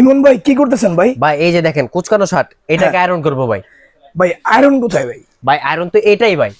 ইমন ভাই কি করতেছেন ভাই? ভাই এই যে দেখেন কুচকানো শার্ট এটাকে আয়রন করব ভাই। ভাই আয়রন কোথায় ভাই? ভাই আয়রন তো এটাই ভাই।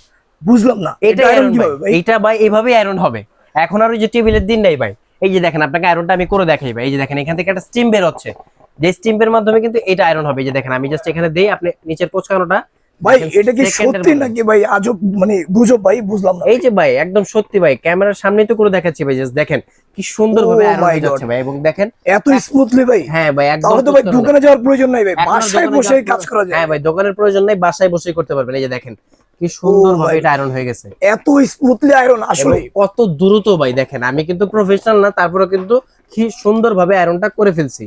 বুঝলাম না এটা আয়রন কীভাবে ভাই। এইটা ভাই এভাবেই আয়রন হবে। এখন আর ওই যে টেবিলের দিন নাই ভাই। এই যে দেখেন আপনাকে আয়রনটা আমি করে দেখাই ভাই। এই যে দেখেন এখান থেকে একটা স্টিম বের হচ্ছে। যে স্টিম্পের মাধ্যমে কিন্তু এটা আয়রন হবে। এই যে দেখেন আমি জাস্ট এখানে দেই আপনি নিচের কোচকানোটা ভাই এটা কি সত্যি। নাকি ভাই? আজব মানে গুজব ভাই বুঝলাম না। এই যে ভাই একদম সত্যি ভাই ক্যামেরার সামনেই তো করে দেখাচ্ছি ভাই জাস্ট দেখেন কি সুন্দর ভাবে আয়রন হয়ে যাচ্ছে ভাই এবং দেখেন এত স্মুথলি ভাই। হ্যাঁ ভাই একদম তাহলে তো ভাই দোকানে যাওয়ার প্রয়োজন নাই ভাই বাসায় বসে কাজ করা যায়। হ্যাঁ ভাই দোকানের প্রয়োজন নাই বাসায় বসেই করতে পারবেন। এই যে দেখেন কি সুন্দর ভাবে। এটা আয়রন হয়ে গেছে। এত স্মুথলি আয়রন আসলে কত দ্রুত ভাই দেখেন আমি কিন্তু প্রফেশনাল না তারপরে কিন্তু কি সুন্দর ভাবে আয়রনটা করে ফেলছি।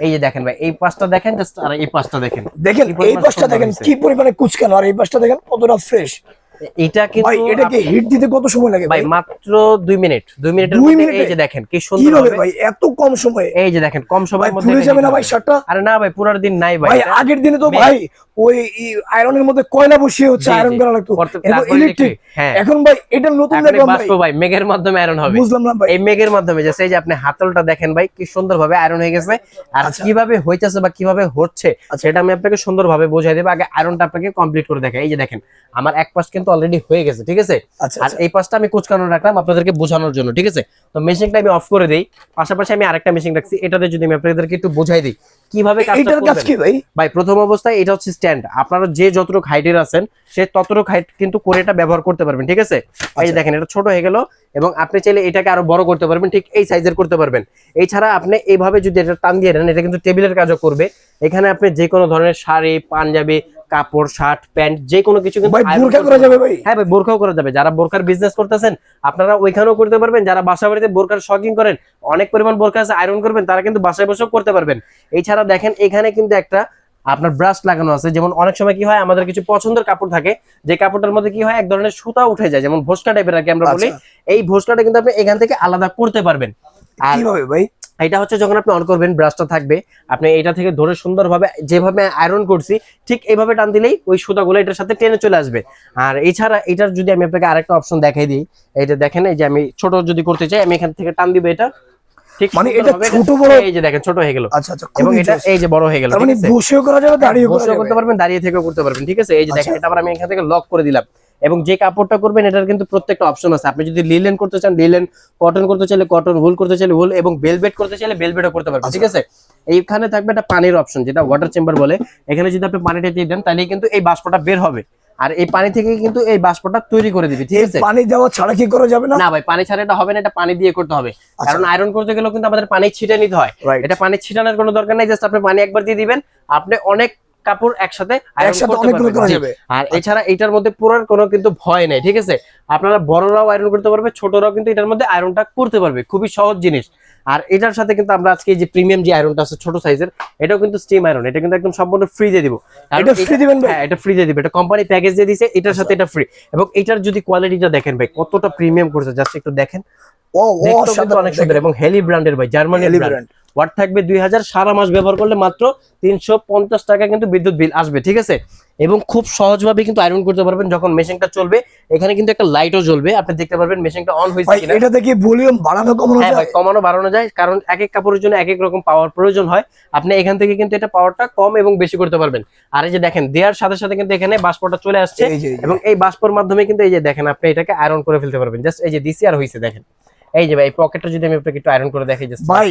এই যে দেখেন ভাই এই পাশটা দেখেন জাস্ট আর এই পাশটা দেখেন। দেখেন এই পাশটা দেখেন কি পরিমাণে কুচকানো আর এই পাশটা দেখেন কতটা ফ্রেশ এটা কিন্তু এটাকে হিট দিতে কত সময় লাগে ভাই মাত্র দুই মিনিট। দুই মিনিটের মধ্যে এই যে দেখেন কি সুন্দর ভাবে ভাই এত কম সময়ে? এই যে দেখেন কম সময়ের মধ্যে যাবে না ভাই হবে। শার্টটা আরে না ভাই পুরার দিন নাই ভাই ভাই আগের দিনে তো ভাই ওই আয়রনের মধ্যে কয়লা বসিয়ে হচ্ছে। আয়রন করা লাগতো। এখন ইলেকট্রিক হ্যাঁ। এখন ভাই এটা নতুন দেখলাম ভাই। ভাই মেঘের মাধ্যমে আয়রন হবে। বুঝলাম না ভাই। এই মাধ্যমে যে সেই যে আপনি হাতলটা দেখেন ভাই কি সুন্দর ভাবে আয়রন হয়ে গেছে। আর আচ্ছা। কীভাবে হইতেছে বা কীভাবে হচ্ছে সেটা আমি আপনাকে সুন্দর ভাবে বোঝাই দেবো। আগে আয়রনটা আপনাকে কমপ্লিট করে দেখাই এই যে দেখেন আমার এক পাশ কিন্তু অলরেডি হয়ে গেছে ঠিক আছে? আচ্ছা আর আচ্ছা। এই পাশটা আমি কুচকানো রাখলাম আপনাদেরকে বোঝানোর জন্য ঠিক আছে? তো মেশিনটা আমি অফ করে দেই পাশাপাশি আমি আরেকটা মেশিন রাখছি এটাতে যদি আমি আপনাদেরকে একটু বোঝাই দিই কীভাবে কাজটা কাজ করবেন? কি ভাই? ভাই প্রথম অবস্থায় এটা হচ্ছে স্ট্যান্ড আপনারা যে যতটুকু হাইটের আছেন সে ততটুক হাইট কিন্তু করে এটা ব্যবহার করতে পারবেন ঠিক আছে? এই আচ্ছা। দেখেন এটা ছোট হয়ে গেল এবং আপনি চাইলে এটাকে আরও বড় করতে পারবেন ঠিক এই সাইজের করতে পারবেন। এছাড়া আপনি এইভাবে যদি এটা টান দিয়ে দেন এটা কিন্তু টেবিলের কাজও করবে। এখানে আপনি যে কোনো ধরনের শাড়ি পাঞ্জাবি কাপড় শার্ট প্যান্ট যে কোনো কিছু কিন্তু করা যাবে ভাই। হ্যাঁ ভাই বোরখাও করা যাবে। যারা বোরকার বিজনেস করতেছেন আপনারা ওইখানেও করতে পারবেন। যারা বাসা বাড়িতে বোরকার শকিং করেন অনেক পরিমাণ বোরকা আছে আয়রন করবেন তারা কিন্তু বাসায় বসেও করতে পারবেন। এছাড়া দেখেন এখানে কিন্তু একটা আপনার ব্রাশ লাগানো আছে। যেমন অনেক সময় কি হয় আমাদের কিছু পছন্দের কাপড় থাকে যে কাপড়টার মধ্যে কি হয় এক ধরনের সুতা উঠে যায়। যেমন ভোসকা টাইপের আর কি আমরা বলি। আচ্ছা। এই ভোসকাটা কিন্তু আপনি এখান থেকে আলাদা করতে পারবেন। আর ভাই? এটা হচ্ছে যখন আপনি অন করবেন ব্রাশটা থাকবে আপনি এটা থেকে ধরে সুন্দরভাবে যেভাবে আয়রন করছি ঠিক এইভাবে টান দিলেই ওই সুতাগুলো এটার সাথে টেনে চলে আসবে। আর এছাড়া এটার যদি আমি আপনাকে আরেকটা অপশন দেখাই দিই এটা দেখেন এই যে আমি ছোট যদি করতে চাই আমি এখান থেকে টান দিব এটা। ঠিক মানে এটা ছোট বড় এই যে দেখেন ছোট হয়ে গেল। আচ্ছা আচ্ছা এবং এটা এই যে বড় হয়ে গেল মানে আছে? বসেও করা যাবে দাঁড়িয়ে করা যাবে। করতে পারবেন দাঁড়িয়ে থেকেও করতে পারবেন ঠিক আছে? এই যে দেখেন আচ্ছা। এটা আবার আমি এখান থেকে লক করে দিলাম। এবং যে কাপড়টা করবেন এটার কিন্তু প্রত্যেকটা অপশন আছে। আপনি যদি লিলেন করতে চান লিলেন কটন করতে চাইলে কটন উল করতে চাইলে উল এবং বেলভেট করতে চাইলে বেলভেটও করতে পারবেন ঠিক আছে? এইখানে থাকবে একটা পানির অপশন যেটা ওয়াটার চেম্বার বলে। এখানে যদি আপনি পানিটা দিয়ে দেন তাহলে কিন্তু এই বাষ্পটা বের হবে। আর এই পানি থেকে কিন্তু এই বাষ্পটা তৈরি করে দিবে ঠিক আছে? পানি দেওয়া ছাড়া কি করা যাবে না? না ভাই পানি ছাড়া এটা হবে না এটা পানি দিয়ে করতে হবে। কারণ আয়রন করতে গেলেও কিন্তু আমাদের পানি ছিটে নিতে হয়। এটা পানি ছিটানোর কোনো দরকার নাই জাস্ট আপনি পানি একবার দিয়ে দিবেন। আপনি অনেক কাপড় একসাথে আর এছাড়া এটার মধ্যে পুরার কোনো কিন্তু ভয় নেই ঠিক আছে? আপনারা বড়রাও আয়রন করতে পারবে ছোটরাও কিন্তু এটার মধ্যে আয়রনটা করতে পারবে। খুবই সহজ জিনিস। আর এটার সাথে কিন্তু আমরা আজকে এই যে প্রিমিয়াম যে আয়রনটা আছে ছোট সাইজের এটাও কিন্তু স্টিম আয়রন এটা কিন্তু একদম সম্পূর্ণ ফ্রি দিয়ে দিব। কারণ এটা free দিবেন ভাই? হ্যাঁ এটা ফ্রি দিয়ে দিবে। এটা কোম্পানি প্যাকেজ দিয়ে দিছে এটার সাথে এটা ফ্রি এবং এটার যদি কোয়ালিটিটা দেখেন ভাই কতটা প্রিমিয়াম করছে জাস্ট একটু দেখেন। অনেক সুন্দর। এবং হেলি ব্র্যান্ডের ভাই জার্মানি ব্র্যান্ড ওয়াট থাকবে দুই হাজার সারা মাস ব্যবহার করলে মাত্র তিনশো পঞ্চাশ টাকা কিন্তু বিদ্যুৎ বিল আসবে ঠিক আছে? এবং খুব সহজভাবে কিন্তু আয়রন করতে পারবেন যখন মেশিনটা চলবে। এখানে কিন্তু একটা লাইটও জ্বলবে আপনি দেখতে পারবেন মেশিনটা অন হয়েছে কিনা। এটা থেকে ভলিউম বাড়ানো কমানো হ্যাঁ ভাই কমানো বাড়ানো যায় কারণ এক এক কাপড়ের জন্য এক এক রকম পাওয়ার প্রয়োজন হয়। আপনি এখান থেকে কিন্তু এটা পাওয়ারটা কম এবং বেশি করতে পারবেন। আর এই যে দেখেন দেওয়ার সাথে সাথে কিন্তু এখানে বাষ্পটা চলে আসছে। এবং এই বাষ্পর মাধ্যমে কিন্তু এই যে দেখেন আপনি এটাকে আয়রন করে ফেলতে পারবেন। জাস্ট এই যে দিসি আর হয়েছে দেখেন। এই যে ভাই পকেটটা যদি আমি আপনাকে একটু আয়রন করে দেখাই ভাই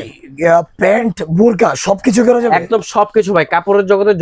প্যান্ট বোরকা সবকিছু করা যাবে? একদম সবকিছু ভাই কাপড়ের জগতে